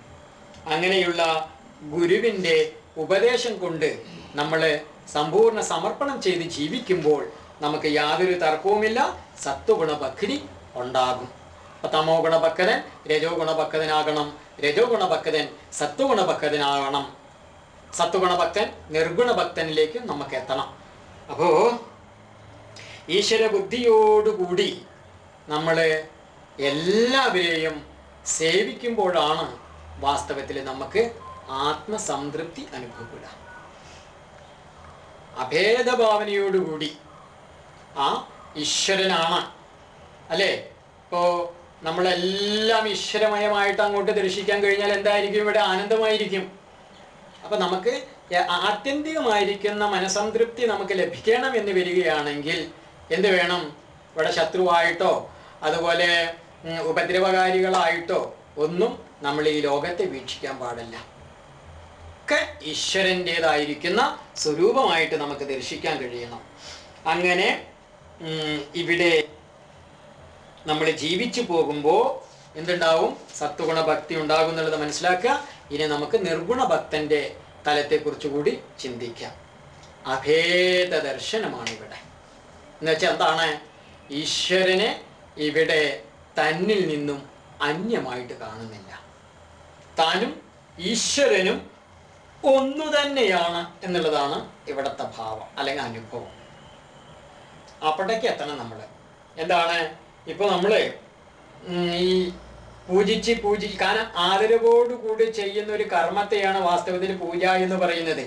[SPEAKER 1] അങ്ങനെയുള്ള ഗുരുവിന്റെ ഉപദേശം കൊണ്ട് നമ്മൾ സമ്പൂർണ സമർപ്പണം ചെയ്ത് ജീവിക്കുമ്പോൾ നമുക്ക് യാതൊരു തർക്കവുമില്ല സത്വഗുണഭക്തി ഉണ്ടാകും. തമോ ഗുണഭക്തൻ രജോ ഗുണഭക്തനാകണം രജോ ഗുണഭക്തൻ സത്വഗുണഭക്തനാകണം. സത്വഗുണഭക്തൻ നിർഗുണഭക്തനിലേക്ക് നമുക്ക് എത്തണം. അപ്പോ ഈശ്വര ബുദ്ധിയോടുകൂടി നമ്മൾ എല്ലാവരെയും സേവിക്കുമ്പോഴാണ് വാസ്തവത്തിൽ നമുക്ക് ആത്മസംതൃപ്തി അനുഭവപ്പെടുക. അഭേദഭാവനയോടുകൂടി ആ ഈശ്വരനാണ്. അല്ലേ? ഇപ്പോ നമ്മളെല്ലാം ഈശ്വരമയമായിട്ട് അങ്ങോട്ട് ദർശിക്കാൻ കഴിഞ്ഞാൽ എന്തായിരിക്കും? ഇവിടെ ആനന്ദമായിരിക്കും. അപ്പൊ നമുക്ക് ആത്യന്തികമായിരിക്കുന്ന മനസംതൃപ്തി നമുക്ക് ലഭിക്കണം എന്ന് വരികയാണെങ്കിൽ എന്ത് വേണം? ഇവിടെ ശത്രുവായിട്ടോ അതുപോലെ ഉപദ്രവകാരികളായിട്ടോ ഒന്നും നമ്മൾ ഈ ലോകത്തെ വീക്ഷിക്കാൻ പാടില്ല. ഒക്കെ ഈശ്വരന്റെതായിരിക്കുന്ന സ്വരൂപമായിട്ട് നമുക്ക് ദർശിക്കാൻ കഴിയണം. അങ്ങനെ ഇവിടെ നമ്മൾ ജീവിച്ചു പോകുമ്പോൾ എന്തുണ്ടാവും? സത്വഗുണ ഭക്തി ഉണ്ടാകും എന്നുള്ളത് മനസ്സിലാക്കുക. ഇനി നമുക്ക് നിർഗുണ ഭക്തന്റെ തലത്തെക്കുറിച്ച് കൂടി ചിന്തിക്കാം. അഭേദ ദർശനമാണ് ഇവിടെ എന്നുവെച്ചാൽ എന്താണ് ഈശ്വരനെ ഇവിടെ തന്നിൽ നിന്നും അന്യമായിട്ട് കാണുന്നില്ല. താനും ഈശ്വരനും ഒന്നു തന്നെയാണ് എന്നുള്ളതാണ് ഇവിടുത്തെ ഭാവം അല്ലെങ്കിൽ അനുഭവം. അപ്പോഴേക്ക് എത്തണം നമ്മൾ എന്താണ്? ഇപ്പൊ നമ്മൾ ഈ പൂജിച്ച് പൂജിച്ച് കാരണം ആദരവോടുകൂടി ചെയ്യുന്ന ഒരു കർമ്മത്തെയാണ് വാസ്തവത്തിൽ പൂജ എന്ന് പറയുന്നത്.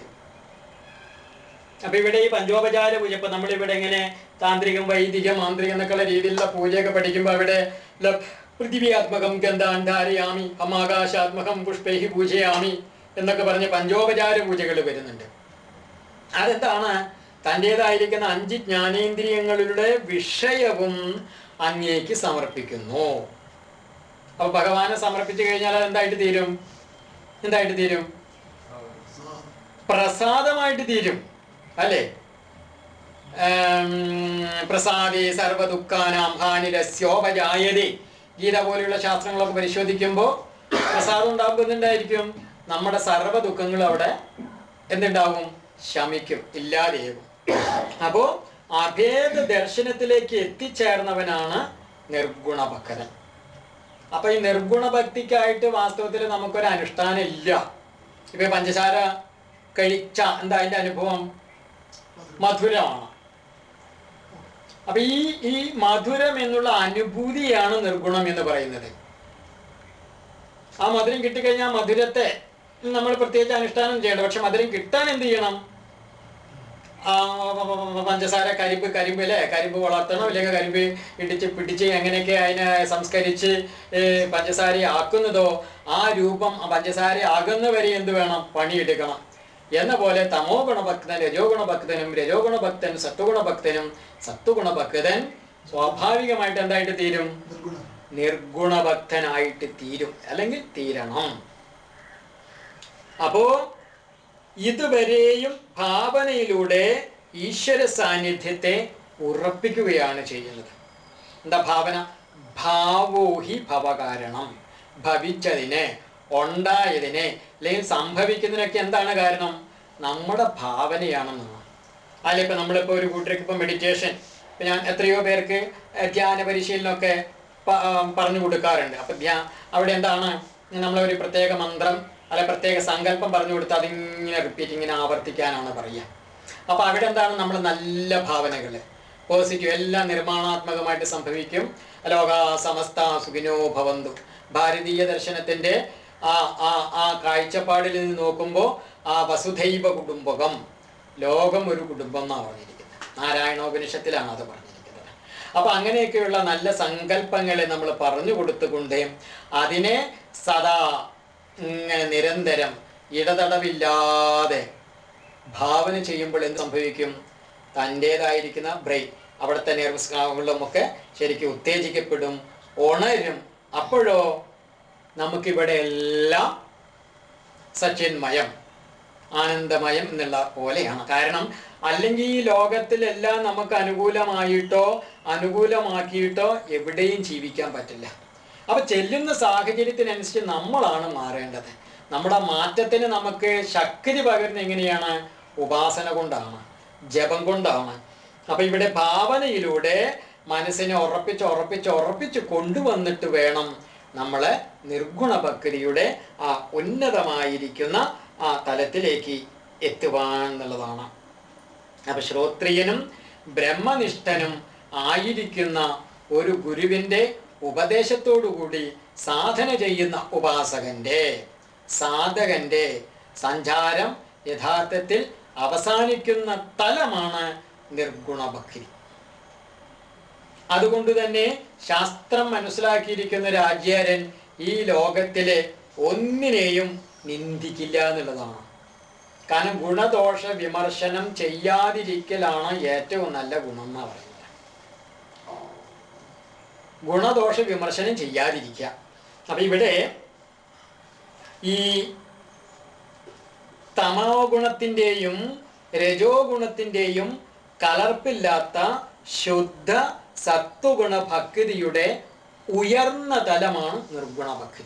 [SPEAKER 1] അപ്പൊ ഇവിടെ ഈ പഞ്ചോപചാര പൂജ ഇപ്പൊ നമ്മളിവിടെ ഇങ്ങനെ താന്ത്രികം വൈദികം മാന്ത്രികം എന്നൊക്കെയുള്ള രീതിയിലുള്ള പൂജയൊക്കെ പഠിക്കുമ്പോൾ അവിടെ പൃഥിവിയാത്മകം ഗന്ധാന്ധാരയാമി അമാകാശാത്മകം പുഷ്പേഹി പൂജയാമി എന്നൊക്കെ പറഞ്ഞ് പഞ്ചോപചാര പൂജകൾ വരുന്നുണ്ട്. അതെന്താണ്? തന്റെതായിരിക്കുന്ന അഞ്ച് ജ്ഞാനേന്ദ്രിയങ്ങളുടെ വിഷയവും അങ്ങേക്ക് സമർപ്പിക്കുന്നു. അപ്പൊ ഭഗവാനെ സമർപ്പിച്ചു കഴിഞ്ഞാൽ അത് എന്തായിട്ട് തീരും? എന്തായിട്ട് തീരും? പ്രസാദമായിട്ട് തീരും. അല്ലേ? പ്രസാദി സർവദുഃഖാനാം ഹാനിരസ്യോപജായതേ ഗീത പോലെയുള്ള ശാസ്ത്രങ്ങളൊക്കെ പരിശോധിക്കുമ്പോൾ പ്രസാദം ഉണ്ടാകുന്നുണ്ടായിരിക്കും നമ്മുടെ സർവ ദുഃഖങ്ങൾ അവിടെ എന്തുണ്ടാവും? ശമിക്കും ഇല്ലാതെയാകും. അപ്പോ അഭേദ ദർശനത്തിലേക്ക് എത്തിച്ചേർന്നവനാണ് നിർഗുണ ഭക്തൻ അപ്പൊ ഈ നിർഗുണ ഭക്തിക്കായിട്ട് വാസ്തവത്തിൽ നമുക്കൊരു അനുഷ്ഠാനം ഇല്ല ഇപ്പൊ പഞ്ചസാര കഴിച്ച എന്താ അതിന്റെ അനുഭവം? മധുരമാണ്. അപ്പൊ ഈ ഈ മധുരം എന്നുള്ള അനുഭൂതിയാണ് നിർഗുണം എന്ന് പറയുന്നത്. ആ മധുരം കിട്ടിക്കഴിഞ്ഞാൽ മധുരത്തെ നമ്മൾ പ്രത്യേകിച്ച് അനുഷ്ഠാനം ചെയ്യണം പക്ഷെ മധുരം കിട്ടാൻ എന്ത് ചെയ്യണം? പഞ്ചസാര കരിമ്പ് കരിമ്പ് അല്ലേ? കരിമ്പ് വളർത്തണം. അല്ലെങ്കിൽ കരിമ്പ് ഇടിച്ച് പിടിച്ച് എങ്ങനെയൊക്കെ അതിനെ സംസ്കരിച്ച് പഞ്ചസാര ആക്കുന്നതോ ആ രൂപം പഞ്ചസാര ആകുന്നവരെ എന്ത് വേണം? പണിയെടുക്കണം. എന്ന പോലെ തമോ ഗുണഭക്തൻ രജോ ഗുണഭക്തനും രജോ ഗുണഭക്തൻ സത്വഗുണഭക്തനും സത്വഗുണഭക്തൻ സത്വഗുണ ഭക്തൻ സ്വാഭാവികമായിട്ട് എന്തായിട്ട് തീരും?
[SPEAKER 2] നിർഗുണം
[SPEAKER 1] നിർഗുണഭക്തനായിട്ട് തീരും. അല്ലെങ്കിൽ തീരണം. അപ്പോ ഇതുവരെയും ഭാവനയിലൂടെ ഈശ്വര സാന്നിധ്യത്തെ ഉറപ്പിക്കുകയാണ് ചെയ്യുന്നത്. എന്താ ഭാവന? ഭാവോഹി ഭവകാരണം. ഭവിച്ചതിനെ ഉണ്ടായതിനെ അല്ലെങ്കിൽ സംഭവിക്കുന്നതിനൊക്കെ എന്താണ് കാരണം? നമ്മുടെ ഭാവനയാണെന്നാണ് അല്ല ഇപ്പൊ നമ്മളിപ്പോ ഒരു കൂട്ടർക്ക് ഇപ്പൊ മെഡിറ്റേഷൻ ഇപ്പം ഞാൻ എത്രയോ പേർക്ക് ധ്യാന പരിശീലനമൊക്കെ പറഞ്ഞു കൊടുക്കാറുണ്ട്. അപ്പൊ ധ്യാ അവിടെ എന്താണ്? നമ്മളൊരു പ്രത്യേക മന്ത്രം അല്ലെ പ്രത്യേക സങ്കല്പം പറഞ്ഞു കൊടുത്ത് അതിങ്ങനെ റിപ്പീറ്റ് ഇങ്ങനെ ആവർത്തിക്കാനാണ് പറയുക. അപ്പോൾ അവിടെ എന്താണ് നമ്മൾ നല്ല ഭാവനകൾ പോസിറ്റീവ് എല്ലാം നിർമ്മാണാത്മകമായിട്ട് സംഭവിക്കും. ലോക സമസ്ത സുഖിനോ ഭവന്തു. ഭാരതീയ ദർശനത്തിന്റെ ആ ആ ആ കാഴ്ചപ്പാടിൽ നിന്ന് നോക്കുമ്പോൾ ആ വസുധൈവ കുടുംബകം ലോകം ഒരു കുടുംബം എന്നാണ് പറഞ്ഞിരിക്കുന്നത്. നാരായണോപനിഷത്തിലാണ് അത് പറഞ്ഞിരിക്കുന്നത്. അപ്പൊ അങ്ങനെയൊക്കെയുള്ള നല്ല സങ്കല്പങ്ങളെ നമ്മൾ പറഞ്ഞു കൊടുത്തുകൊണ്ട് അതിനെ സദാ ഇങ്ങനെ നിരന്തരം ഇടതടവില്ലാതെ ഭാവന ചെയ്യുമ്പോൾ എന്ത് സംഭവിക്കും? തന്റേതായിരിക്കുന്ന ബ്രെയിൻ അവിടുത്തെ നെർവസ് ഒക്കെ ശരിക്കും ഉത്തേജിക്കപ്പെടും ഉണരും. അപ്പോഴോ നമുക്കിവിടെ എല്ലാം സച്ചിന്മയം ആനന്ദമയം എന്നുള്ള പോലെയാണ്. കാരണം അല്ലെങ്കിൽ ഈ ലോകത്തിലെല്ലാം നമുക്ക് അനുകൂലമായിട്ടോ അനുകൂലമാക്കിയിട്ടോ എവിടെയും ജീവിക്കാൻ പറ്റില്ല. അപ്പൊ ചെല്ലുന്ന സാഹചര്യത്തിനനുസരിച്ച് നമ്മളാണ് മാറേണ്ടത്. നമ്മുടെ മാറ്റത്തിന് നമുക്ക് ശക്തി പകരുന്ന എങ്ങനെയാണ്? ഉപാസന കൊണ്ടാണ് ജപം കൊണ്ടാണ്. അപ്പൊ ഇവിടെ ഭാവനയിലൂടെ മനസ്സിനെ ഉറപ്പിച്ച് ഉറപ്പിച്ച് ഉറപ്പിച്ച് കൊണ്ടുവന്നിട്ട് വേണം നമ്മളെ നിർഗുണ ഭക്തിയുടെ ആ ഉന്നതമായിരിക്കുന്ന ആ തലത്തിലേക്ക് എത്തുവാൻ എന്നുള്ളതാണ്. അപ്പൊ ശ്രോത്രിയനും ബ്രഹ്മനിഷ്ഠനും ആയിരിക്കുന്ന ഒരു ഗുരുവിന്റെ ഉപദേശത്തോടുകൂടി സാധന ചെയ്യുന്ന ഉപാസകന്റെ സാധകന്റെ സഞ്ചാരം യഥാർത്ഥത്തിൽ അവസാനിക്കുന്ന തലമാണ് നിർഗുണഭക്തി. അതുകൊണ്ട് തന്നെ ശാസ്ത്രം മനസ്സിലാക്കിയിരിക്കുന്ന രാജ്യാരൻ ഈ ലോകത്തിലെ ഒന്നിനെയും നിന്ദിക്കില്ല എന്നുള്ളതാണ്. കാരണം ഗുണദോഷ വിമർശനം ചെയ്യാതിരിക്കലാണ് ഏറ്റവും നല്ല ഗുണം എന്ന് പറയുന്നത്. ഗുണദോഷ വിമർശനം ചെയ്യാതിരിക്കുക. അപ്പൊ ഇവിടെ ഈ തമോ ഗുണത്തിന്റെയും രജോ ഗുണത്തിന്റെയും കലർപ്പില്ലാത്ത ശുദ്ധ സത്വഗുണ ഭക്തിയുടെ ഉയർന്ന തലമാണ് നിർഗുണ ഭക്തി.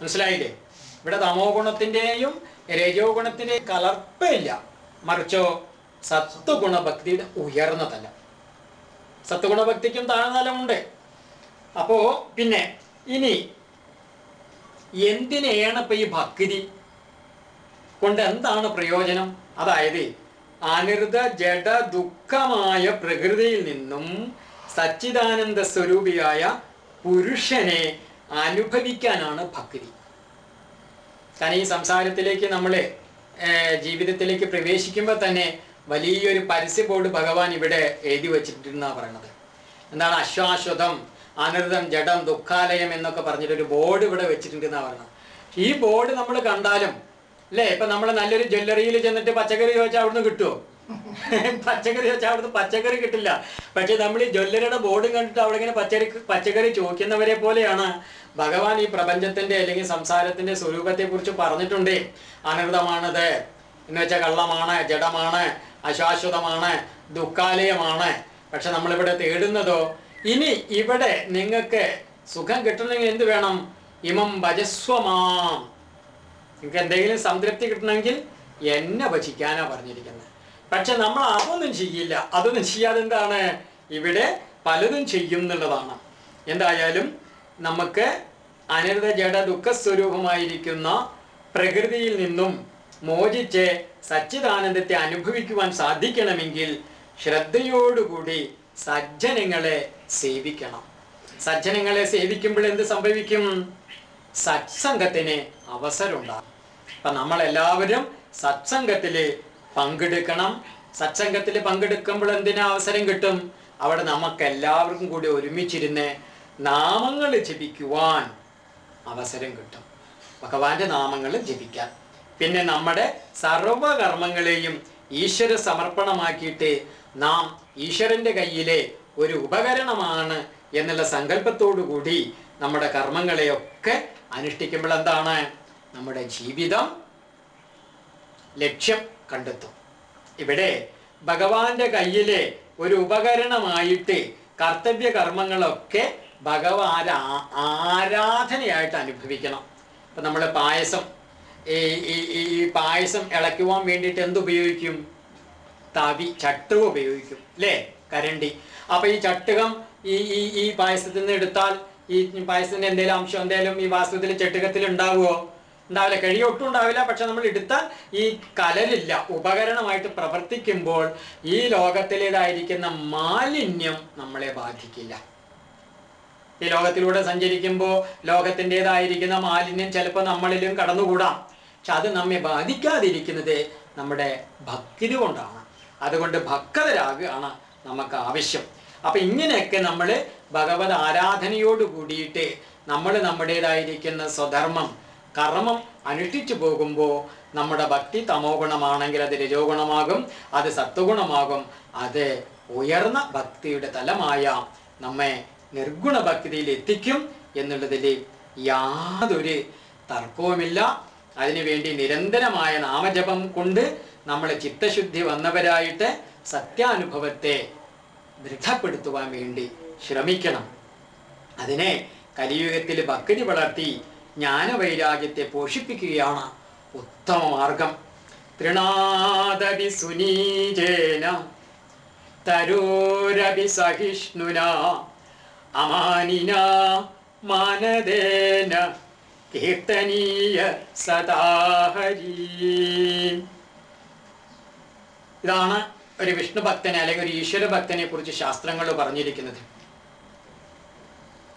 [SPEAKER 1] മനസ്സിലായില്ലേ? ഇവിടെ തമോ ഗുണത്തിന്റെയും രജോ ഗുണത്തിന്റെയും കലർപ്പില്ല മറിച്ചോ സത്വഗുണ ഭക്തിയുടെ ഉയർന്ന തലം. സത്വഗുണഭക്തിക്കും താഴ്ന്ന തലമുണ്ട്. അപ്പോ പിന്നെ ഇനി എന്തിനെയാണ് ഇപ്പൊ ഈ ഭക്തി കൊണ്ട് എന്താണ് പ്രയോജനം? അതായത് അനിർത ജഡ ദുഃഖമായ പ്രകൃതിയിൽ നിന്നും സച്ചിദാനന്ദ സ്വരൂപിയായ പുരുഷനെ അനുഭവിക്കാനാണ് ഭക്തി. കാരണം ഈ സംസാരത്തിലേക്ക് നമ്മൾ ജീവിതത്തിലേക്ക് പ്രവേശിക്കുമ്പോൾ തന്നെ വലിയൊരു പരസ്യ ബോർഡ് ഭഗവാൻ ഇവിടെ എഴുതി വച്ചിട്ടുണ്ടെന്നാണ് പറയുന്നത് എന്താണ് അശ്വാശ്വതം? അനൃതം ജഡം ദുഃഖാലയം എന്നൊക്കെ പറഞ്ഞിട്ടൊരു ബോർഡ് ഇവിടെ വെച്ചിട്ടുണ്ടെന്നാ പറഞ്ഞത്. ഈ ബോർഡ് നമ്മൾ കണ്ടാലും അല്ലേ? ഇപ്പൊ നമ്മൾ നല്ലൊരു ജ്വല്ലറിയിൽ ചെന്നിട്ട് പച്ചക്കറി ചോദിച്ചാൽ അവിടുന്ന് കിട്ടുമോ പച്ചക്കറി ചോദിച്ചാൽ അവിടുന്ന് പച്ചക്കറി കിട്ടില്ല. പക്ഷെ നമ്മൾ ഈ ജ്വല്ലറിയുടെ ബോർഡും കണ്ടിട്ട് അവിടെ ഇങ്ങനെ പച്ചക്കറി പച്ചക്കറി ചോദിക്കുന്നവരെ പോലെയാണ് ഭഗവാൻ ഈ പ്രപഞ്ചത്തിന്റെ അല്ലെങ്കിൽ സംസാരത്തിന്റെ സ്വരൂപത്തെ കുറിച്ച് പറഞ്ഞിട്ടുണ്ട്. അനൃതമാണത് എന്ന് വെച്ചാൽ കള്ളമാണ് ജഡമാണ് അശാശ്വതമാണ് ദുഃഖാലയമാണ്. പക്ഷെ നമ്മളിവിടെ തേടുന്നതോ ഇനി ഇവിടെ നിങ്ങൾക്ക് സുഖം കിട്ടണമെങ്കിൽ എന്ത് വേണം? ഇമം ഭജസ്വമാം. നിങ്ങൾക്ക് എന്തെങ്കിലും സംതൃപ്തി കിട്ടണമെങ്കിൽ എന്നെ ഭജിക്കാനാ പറഞ്ഞിരിക്കുന്നത്. പക്ഷെ നമ്മൾ അതൊന്നും ചെയ്യില്ല. അതൊന്നും ചെയ്യാതെ എന്താണ്? ഇവിടെ പലതും ചെയ്യും എന്നുള്ളതാണ്. എന്തായാലും നമുക്ക് അനൃത ജഡ ദുഃഖ സ്വരൂപമായിരിക്കുന്ന പ്രകൃതിയിൽ നിന്നും മോചിച്ച് സച്ചിദാനന്ദത്തെ അനുഭവിക്കുവാൻ സാധിക്കണമെങ്കിൽ ശ്രദ്ധയോടുകൂടി സജ്ജനങ്ങളെ സേവിക്കണം. സജ്ജനങ്ങളെ സേവിക്കുമ്പോൾ എന്ത് സംഭവിക്കും? സത്സംഗത്തിന് അവസരമുണ്ടാകും. അപ്പൊ നമ്മളെല്ലാവരും സത്സംഗത്തിൽ പങ്കെടുക്കണം. സത്സംഗത്തിൽ പങ്കെടുക്കുമ്പോൾ എന്തിനാ അവസരം കിട്ടും? അവിടെ നമുക്ക് എല്ലാവർക്കും കൂടി ഒരുമിച്ചിരുന്ന് നാമങ്ങൾ ജപിക്കുവാൻ അവസരം കിട്ടും. ഭഗവാന്റെ നാമങ്ങൾ ജപിക്കാൻ. പിന്നെ നമ്മുടെ സർവകർമ്മങ്ങളെയും ഈശ്വര സമർപ്പണമാക്കിയിട്ട് നാം ഈശ്വരന്റെ കയ്യിലെ ഒരു ഉപകരണമാണ് എന്നുള്ള സങ്കല്പത്തോടു കൂടി നമ്മുടെ കർമ്മങ്ങളെയൊക്കെ അനുഷ്ഠിക്കുമ്പോൾ എന്താണ്? നമ്മുടെ ജീവിതം ലക്ഷ്യം കണ്ടെത്തും. ഇവിടെ ഭഗവാന്റെ കയ്യിലെ ഒരു ഉപകരണമായിട്ട് കർത്തവ്യ കർമ്മങ്ങളൊക്കെ ഭഗവാൻ ആരാധനയായിട്ട് അനുഭവിക്കണം. ഇപ്പൊ നമ്മൾ പായസം ഈ ഈ- പായസം ഇളക്കുവാൻ വേണ്ടിയിട്ട് എന്തുപയോഗിക്കും? തവി ചട്ടുക ഉപയോഗിക്കും അല്ലേ കരണ്ടി. അപ്പൊ ഈ ചട്ടുകം ഈ ഈ ഈ പായസത്തിൽ നിന്ന് എടുത്താൽ ഈ പായസത്തിന്റെ എന്തെങ്കിലും അംശം എന്തെങ്കിലും ഈ വാസ്തുവിൽ ചട്ടുകത്തിൽ ഉണ്ടാവുമോ ഉണ്ടാവില്ല. കഴിയ. ഒട്ടും ഉണ്ടാവില്ല. പക്ഷെ നമ്മൾ എടുത്താൽ ഈ കലരില്ല. ഉപകരണമായിട്ട് പ്രവർത്തിക്കുമ്പോൾ ഈ ലോകത്തിലേതായിരിക്കുന്ന മാലിന്യം നമ്മളെ ബാധിക്കില്ല. ഈ ലോകത്തിലൂടെ സഞ്ചരിക്കുമ്പോൾ ലോകത്തിന്റെതായിരിക്കുന്ന മാലിന്യം ചിലപ്പോൾ നമ്മളിലും കടന്നുകൂടാം. പക്ഷെ അത് നമ്മെ ബാധിക്കാതിരിക്കുന്നത് നമ്മുടെ ഭക്തി കൊണ്ടാണ്. അതുകൊണ്ട് ഭക്തരാകുകയാണ് നമുക്ക് ആവശ്യം. അപ്പൊ ഇങ്ങനെയൊക്കെ നമ്മൾ ഭഗവത് ആരാധനയോട് കൂടിയിട്ട് നമ്മൾ നമ്മുടേതായിരിക്കുന്ന സ്വധർമ്മം കർമ്മം അനുഷ്ഠിച്ചു പോകുമ്പോൾ നമ്മുടെ ഭക്തി തമോ ഗുണമാണെങ്കിൽ അത് രജോ ഗുണമാകും അത് സത്വഗുണമാകും അത് ഉയർന്ന ഭക്തിയുടെ തലമായ നമ്മെ നിർഗുണ ഭക്തിയിൽ എത്തിക്കും എന്നുള്ളതിൽ യാതൊരു തർക്കവുമില്ല. അതിനുവേണ്ടി നിരന്തരമായ നാമജപം കൊണ്ട് നമ്മൾ ചിത്തശുദ്ധി വന്നവരായിട്ട് സത്യാനുഭവത്തെ ദൃഢപ്പെടുത്തുവാൻ വേണ്ടി ശ്രമിക്കണം. അതിനെ കലിയുഗത്തിൽ ഭക്തി വളർത്തി ജ്ഞാനവൈരാഗ്യത്തെ പോഷിപ്പിക്കുകയാണ് ഉത്തമ മാർഗം. തൃണാദവി സുനീജേന തരോരവി സഹിഷ്ണുന അമാനിന മാനദേന കീർത്തനീയ സദാഹരീ. ഇതാണ് ഒരു വിഷ്ണു ഭക്തനെ അല്ലെങ്കിൽ ഒരു ഈശ്വര ഭക്തനെ കുറിച്ച് ശാസ്ത്രങ്ങൾ പറഞ്ഞിരിക്കുന്നത്.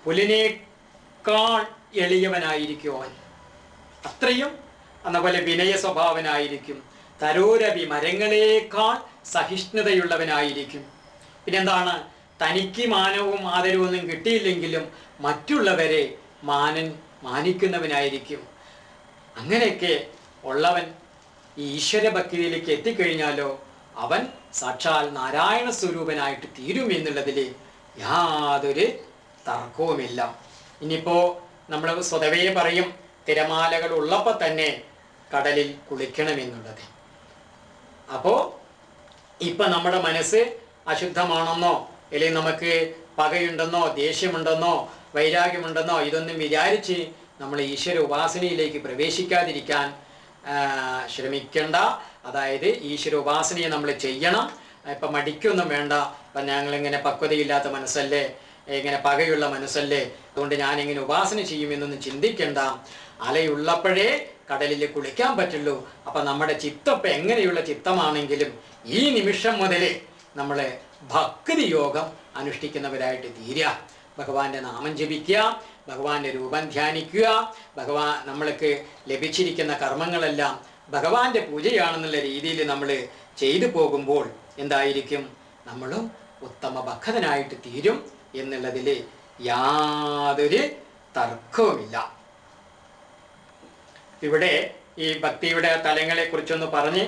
[SPEAKER 1] പുലിനേക്കാൾ എളിയവനായിരിക്കും അവൻ അത്രയും എന്നപോലെ വിനയ സ്വഭാവനായിരിക്കും. തരോരവി മരങ്ങളേക്കാൾ സഹിഷ്ണുതയുള്ളവനായിരിക്കും. പിന്നെന്താണ്? തനിക്ക് മാനവും ആദരവും കിട്ടിയില്ലെങ്കിലും മറ്റുള്ളവരെ മാനൻ മാനിക്കുന്നവനായിരിക്കും. അങ്ങനെയൊക്കെ ഉള്ളവൻ ഈ ഈശ്വര ഭക്തിയിലേക്ക് എത്തിക്കഴിഞ്ഞാലോ അവൻ സാക്ഷാൽ നാരായണ സ്വരൂപനായിട്ട് തീരും എന്നുള്ളതിൽ യാതൊരു തർക്കവുമില്ല. ഇനിയിപ്പോ നമ്മൾ സ്വതവേ പറയും തിരമാലകൾ ഉള്ളപ്പോൾ തന്നെ കടലിൽ കുളിക്കണമെന്നുള്ളത്. അപ്പോൾ ഇപ്പൊ നമ്മുടെ മനസ്സ് അശുദ്ധമാണെന്നോ അല്ലെങ്കിൽ നമുക്ക് പകയുണ്ടെന്നോ ദേഷ്യമുണ്ടെന്നോ വൈരാഗ്യമുണ്ടെന്നോ ഇതൊന്നും വിചാരിച്ച് നമ്മൾ ഈശ്വര ഉപാസനയിലേക്ക് പ്രവേശിക്കാതിരിക്കാൻ ശ്രമിക്കേണ്ട. അതായത് ഈശ്വര ഉപാസനയെ നമ്മൾ ചെയ്യണം. ഇപ്പം മടിക്കൊന്നും വേണ്ട. ഇപ്പം ഞങ്ങളിങ്ങനെ പക്വതയില്ലാത്ത മനസ്സല്ലേ? ഇങ്ങനെ പകയുള്ള മനസ്സല്ലേ? അതുകൊണ്ട് ഞാനിങ്ങനെ ഉപാസന ചെയ്യുമെന്നൊന്നും ചിന്തിക്കേണ്ട. അലയുള്ളപ്പോഴേ കടലിൽ കുളിക്കാൻ പറ്റുള്ളൂ. അപ്പം നമ്മുടെ ചിത്തം ഇപ്പം എങ്ങനെയുള്ള ചിത്തമാണെങ്കിലും ഈ നിമിഷം മുതൽ നമ്മൾ ഭക്തി യോഗം അനുഷ്ഠിക്കുന്നവരായിട്ട് തീരുക ഭഗവാന്റെ നാമം ജപിക്കുക. ഭഗവാന്റെ രൂപം ധ്യാനിക്കുക. ഭഗവാൻ നമ്മൾക്ക് ലഭിച്ചിരിക്കുന്ന കർമ്മങ്ങളെല്ലാം ഭഗവാന്റെ പൂജയാണെന്നുള്ള രീതിയിൽ നമ്മൾ ചെയ്തു പോകുമ്പോൾ എന്തായിരിക്കും? നമ്മളും ഉത്തമ ഭക്തനായിട്ട് തീരും എന്നുള്ളതിൽ യാതൊരു തർക്കവുമില്ല. ഇവിടെ ഈ ഭക്തിയുടെ തലങ്ങളെ കുറിച്ചൊന്ന് പറഞ്ഞ്